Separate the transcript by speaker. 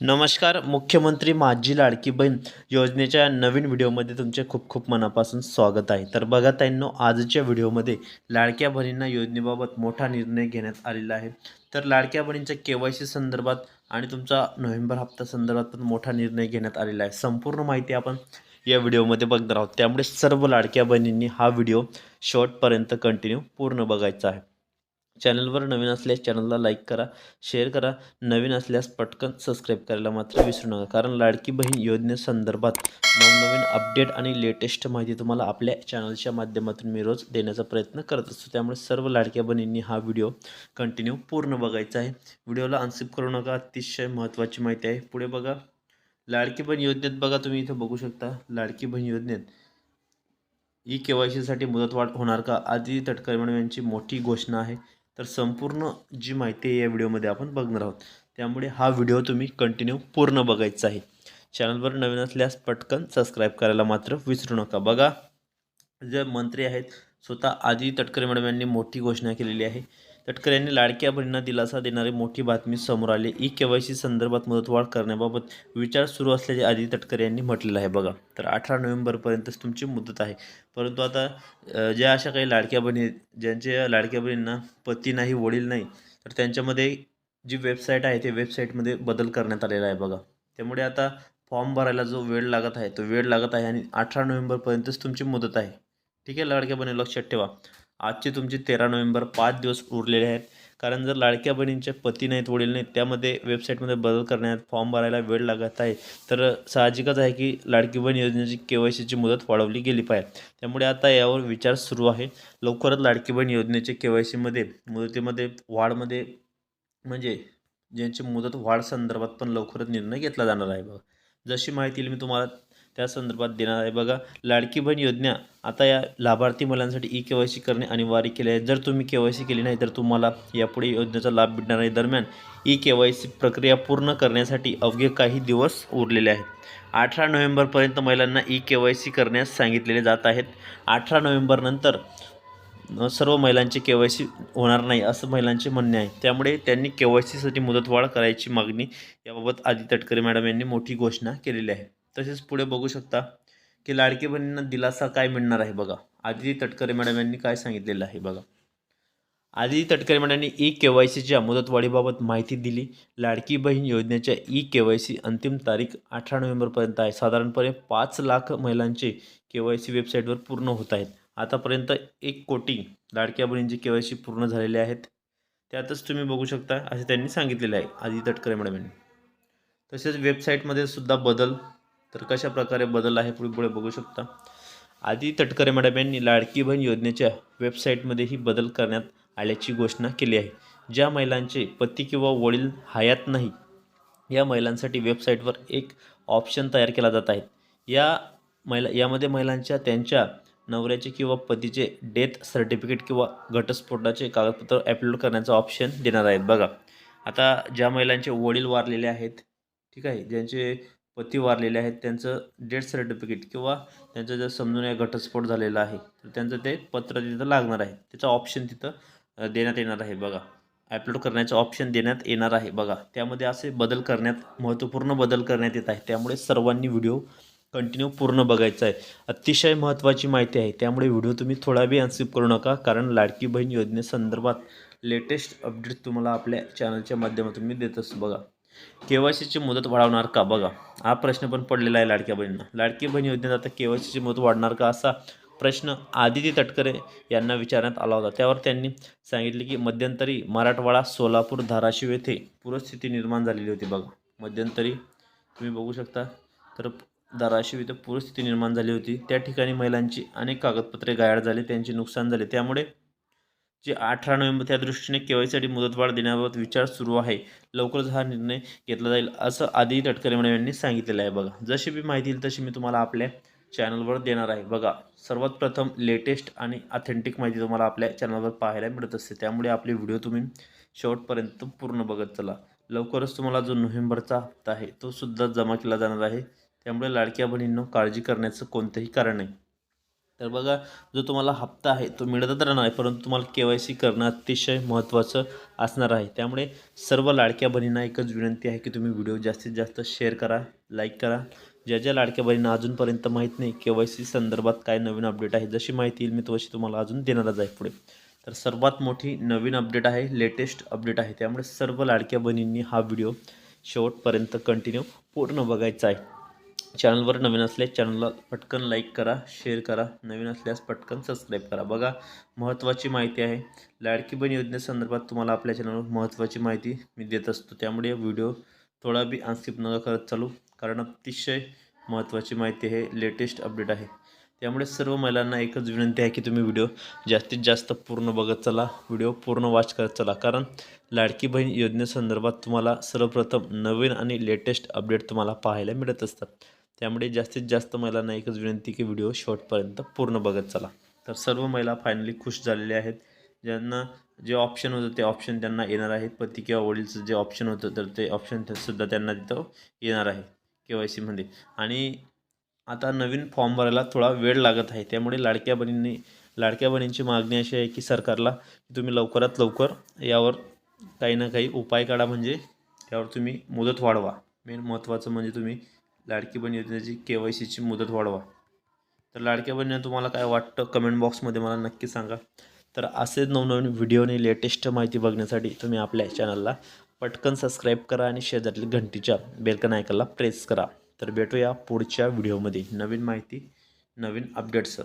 Speaker 1: नमस्कार मुख्यमंत्री माझी लाडकी बहीण योजनेच्या नवीन व्हिडिओमध्ये तुमचे खूप खूप मनापासून स्वागत आहे. तर बघा ताईंनो आजच्या व्हिडिओमध्ये लाडक्या बहिणींना योजनेबाबत मोठा निर्णय घेण्यात आलेला आहे. तर लाडक्या बहिणींच्या के वाय सी संदर्भात आणि तुमचा नोव्हेंबर हप्ता संदर्भात पण मोठा निर्णय घेण्यात आलेला आहे. संपूर्ण माहिती आपण या व्हिडिओमध्ये बघणार आहोत. त्यामुळे सर्व लाडक्या बहिणींनी हा व्हिडिओ शेवटपर्यंत कंटिन्यू पूर्ण बघायचा आहे. चॅनलवर नवीन असल्यास चॅनलला लाईक करा शेअर करा. नवीन असल्यास पटकन सबस्क्राईब करायला मात्र विसरू नका. कारण लाडकी बहीण योजनेसंदर्भात नवनवीन अपडेट आणि लेटेस्ट माहिती तुम्हाला आपल्या चॅनलच्या माध्यमातून मी रोज देण्याचा प्रयत्न करत असतो. त्यामुळे सर्व लाडक्या बहिणींनी हा व्हिडिओ कंटिन्यू पूर्ण बघायचा आहे. व्हिडिओला अनस्किप करू नका. अतिशय महत्त्वाची माहिती आहे. पुढे बघा. लाडकी बहीण योजनेत बघा तुम्ही इथं बघू शकता. लाडकी बहीण योजनेत ई के वाय सीसाठी मुदतवाढ होणार का? आधी तटकरे मॅडम यांची मोठी घोषणा आहे. तर संपूर्ण जी माहिती आहे या व्हिडिओमध्ये आपण बघणार आहोत. त्यामुळे हा व्हिडिओ तुम्ही कंटिन्यू पूर्ण बघायचा आहे. चॅनलवर नवीन असल्यास पटकन सबस्क्राईब करायला मात्र विसरू नका. बघा जे मंत्री आहेत स्वतः आधी तटकरे मॅडम यांनी मोठी घोषणा केलेली आहे. तटकरे यांनी लाडक्या बहिणींना दिलासा देणारी मोठी बातमी समोर आली. ई के वाय सी संदर्भात मुदतवाढ करण्याबाबत विचार सुरू असल्याचे आधी तटकरे यांनी म्हटलेलं आहे. बघा तर अठरा नोव्हेंबरपर्यंतच तुमची मुदत आहे. परंतु आता ज्या अशा काही लाडक्या बहिणी ज्यांच्या लाडक्या बहिणींना पती नाही वडील नाही तर त्यांच्यामध्ये जी वेबसाईट आहे ते वेबसाईटमध्ये बदल करण्यात आलेला आहे बघा. त्यामुळे आता फॉर्म भरायला जो वेळ लागत आहे तो वेळ लागत आहे आणि अठरा नोव्हेंबरपर्यंतच तुमची मुदत आहे. ठीक आहे लाडक्या बहिणी लक्षात ठेवा. आजचे तुमचे तेरा नोव्हेंबर पाच दिवस उरलेले आहेत. कारण जर लाडक्या बहिणींचे पती नाहीत वडील नाहीत त्यामध्ये वेबसाईटमध्ये बदल करण्यात फॉर्म भरायला वेळ लागत आहे. तर साहजिकच आहे की लाडकी बहीण योजनेची के वाय सीची मुदत वाढवली गेली पाहिजे. त्यामुळे आता यावर विचार सुरू आहे. लवकरच लाडकी बहीण योजनेचे के वाय सीमध्ये मुदतीमध्ये वाढमध्ये म्हणजे ज्यांची मुदत वाढ संदर्भात पण लवकरच निर्णय घेतला जाणार आहे बघा. जशी माहिती येईल मी तुम्हाला त्या संदर्भात देणार आहे. बघा लाडकी बहीण योजना आता या लाभार्थी मुलांसाठी ई के वाय सी करणे अनिवार्य केले आहे. जर तुम्ही के वाय सी केली नाही तर तुम्हाला यापुढे योजनेचा लाभ भेटणार आहे दरम्यान ई के वाय सी प्रक्रिया पूर्ण करण्यासाठी अवघे काही दिवस उरलेले आहेत. अठरा नोव्हेंबरपर्यंत महिलांना ई के वाय सी करण्यास सांगितलेले जात आहेत. अठरा नोव्हेंबरनंतर सर्व महिलांचे के वाय सी होणार नाही असं महिलांचे म्हणणे आहे. त्यामुळे त्यांनी के वाय सीसाठी मुदतवाढ करायची मागणी याबाबत आदी तटकरे मॅडम यांनी मोठी घोषणा केलेली आहे. तसेच पुढे बघू शकता की लाडकी बहिणींना दिलासा काय मिळणार आहे बघा. आदिती तटकरे मॅडम यांनी काय सांगितलेलं आहे बघा. आदिती तटकरे मॅडमनी ई के वाय सीच्या मुदतवाढीबाबत माहिती दिली. लाडकी बहीण योजनेच्या ई के वाय सी अंतिम तारीख अठरा नोव्हेंबरपर्यंत आहे. साधारणपणे पाच लाख महिलांचे के वाय सी वेबसाईटवर पूर्ण होत आहेत. आतापर्यंत एक कोटी लाडक्या बहिणींचे के वाय सी पूर्ण झालेले आहेत. त्यातच तुम्ही बघू शकता असे त्यांनी सांगितलेले आहे आदिती तटकरे मॅडम यांनी. तसेच वेबसाईटमध्ये सुद्धा बदल तर कशा प्रकारे बदल आहे पुढे पुढे बघू शकता. आधी तटकरे मॅडम यांनी लाडकी बहीण योजनेच्या वेबसाईटमध्येही बदल करण्यात आल्याची घोषणा केली आहे. ज्या महिलांचे पती किंवा वडील हयात नाही या महिलांसाठी वेबसाईटवर एक ऑप्शन तयार केला जात आहे. या महिला यामध्ये महिलांच्या त्यांच्या नवऱ्याचे किंवा पतीचे डेथ सर्टिफिकेट किंवा घटस्फोटाचे कागदपत्र अपलोड करण्याचा ऑप्शन देणार आहेत. बघा आता ज्या महिलांचे वडील वारलेले आहेत ठीक आहे ज्यांचे पती वारलेले आहेत त्यांचं डेथ सर्टिफिकेट किंवा त्यांचं जर समजून या घटस्फोट झालेला आहे तर त्यांचं ते पत्र तिथं लागणार आहे. त्याचं ऑप्शन तिथं देण्यात येणार आहे बघा. अपलोड करण्याचं ऑप्शन देण्यात येणार आहे बघा. त्यामध्ये असे बदल करण्यात महत्त्वपूर्ण बदल करण्यात येत आहे त्यामुळे सर्वांनी व्हिडिओ कंटिन्यू पूर्ण बघायचा आहे. अतिशय महत्त्वाची माहिती आहे. त्यामुळे व्हिडिओ तुम्ही थोडा बी अनस्किप करू नका कारण लाडकी बहीण योजनेसंदर्भात लेटेस्ट अपडेट तुम्हाला आपल्या चॅनलच्या माध्यमातून मी देत असतो बघा. के वाय सीची मुदत वाढवणार का? बघा हा प्रश्न पण पडलेला आहे लाडक्या बहिणींना. लाडकी बहिणी योजनेत आता के वाय सीची मुदत वाढणार का असा प्रश्न आदिती तटकरे यांना विचारण्यात आला होता. त्यावर त्यांनी सांगितले की मध्यंतरी मराठवाडा सोलापूर धाराशिव येथे पूरस्थिती निर्माण झालेली होती बघा. मध्यंतरी तुम्ही बघू शकता तर धाराशिव इथं पूरस्थिती निर्माण झाली होती. त्या ठिकाणी महिलांची अनेक कागदपत्रे गायब झाली त्यांचे नुकसान झाले. त्यामुळे जे अठरा नोव्हेंबर त्या दृष्टीने केवायसाठी मुदतवाढ देण्याबाबत विचार सुरू आहे. लवकरच हा निर्णय घेतला जाईल असं आधी तटकरे मॅडम यांनी सांगितलेलं आहे. बघा जशी मी माहिती येईल तशी मी तुम्हाला आपल्या चॅनलवर देणार आहे. बघा सर्वात प्रथम लेटेस्ट आणि ऑथेंटिक माहिती तुम्हाला आपल्या चॅनलवर पाहायला मिळत असते. त्यामुळे आपले व्हिडिओ तुम्ही शेवटपर्यंत पूर्ण बघत चला. लवकरच तुम्हाला जो नोव्हेंबरचा हप्ता आहे तो सुद्धा जमा केला जाणार आहे. त्यामुळे लाडक्या बहिणींनो काळजी करण्याचं कोणतंही कारण नाही. तर बघा जो तुम्हाला हप्ता आहे तो मिळतच राहणार आहे परंतु तुम्हाला के वाय सी करणं अतिशय महत्त्वाचं असणार आहे. त्यामुळे सर्व लाडक्या बहिणींना एकच विनंती आहे की तुम्ही व्हिडिओ जास्तीत जास्त शेअर करा लाईक करा. ज्या ज्या लाडक्या बहिणींना अजूनपर्यंत माहीत नाही के वाय सी संदर्भात काय नवीन अपडेट आहे जशी माहिती येईल मी तशी तुम्हाला अजून देणारच आहे पुढे. तर सर्वात मोठी नवीन अपडेट आहे लेटेस्ट अपडेट आहे. त्यामुळे सर्व लाडक्या बहिणींनी हा व्हिडिओ शेवटपर्यंत कंटिन्यू पूर्ण बघायचा आहे. चॅनलवर नवीन असल्यास चॅनलला पटकन लाईक करा शेअर करा नवीन असल्यास पटकन सबस्क्राईब करा. बघा महत्त्वाची माहिती आहे. लाडकी बहीण योजनेसंदर्भात तुम्हाला आपल्या चॅनलवर महत्त्वाची माहिती मी देत असतो. त्यामुळे व्हिडिओ थोडा बी अनस्किप नका करत चालू कारण अतिशय महत्त्वाची माहिती आहे. लेटेस्ट अपडेट आहे. त्यामुळे सर्व महिलांना एकच विनंती आहे की तुम्ही व्हिडिओ जास्तीत जास्त पूर्ण बघत चला व्हिडिओ पूर्ण वॉच करत चला. कारण लाडकी बहीण योजनेसंदर्भात तुम्हाला सर्वप्रथम नवीन आणि लेटेस्ट अपडेट तुम्हाला पाहायला मिळत असतात. त्यामुळे जास्तीत जास्त महिलांना एकच विनंती की व्हिडिओ शॉर्टपर्यंत पूर्ण बघत चला. तर सर्व महिला फायनली खुश झालेल्या आहेत. ज्यांना जे ऑप्शन होतं ते ऑप्शन त्यांना येणार आहेत. पती किंवा वडीलचं जे ऑप्शन होतं तर ते ऑप्शन सुद्धा त्यांना तिथं येणार आहे के वाय सीमध्ये आणि आता नवीन फॉर्म भरायला थोडा वेळ लागत आहे. त्यामुळे लाडक्या बहिणींनी लाडक्या बहिणींची मागणी अशी आहे की सरकारला तुम्ही लवकरात लवकर यावर काही ना काही उपाय काढा. म्हणजे त्यावर तुम्ही मुदत वाढवा. मेन महत्त्वाचं म्हणजे तुम्ही लाडकी बहीण योजनेची के वाय सीची मुदत वाढवा. तर लाडक्या बहिणींना तुम्हाला काय वाटतं? कमेंट बॉक्समध्ये मला नक्की सांगा. तर असेच नवनवीन व्हिडिओ आणि लेटेस्ट माहिती बघण्यासाठी तुम्ही आपल्या चॅनलला पटकन सबस्क्राईब करा आणि शेजारील घंटीच्या बेलकन आयकनला प्रेस करा. तर भेटूया पुढच्या व्हिडिओमध्ये नवीन माहिती नवीन अपडेट्स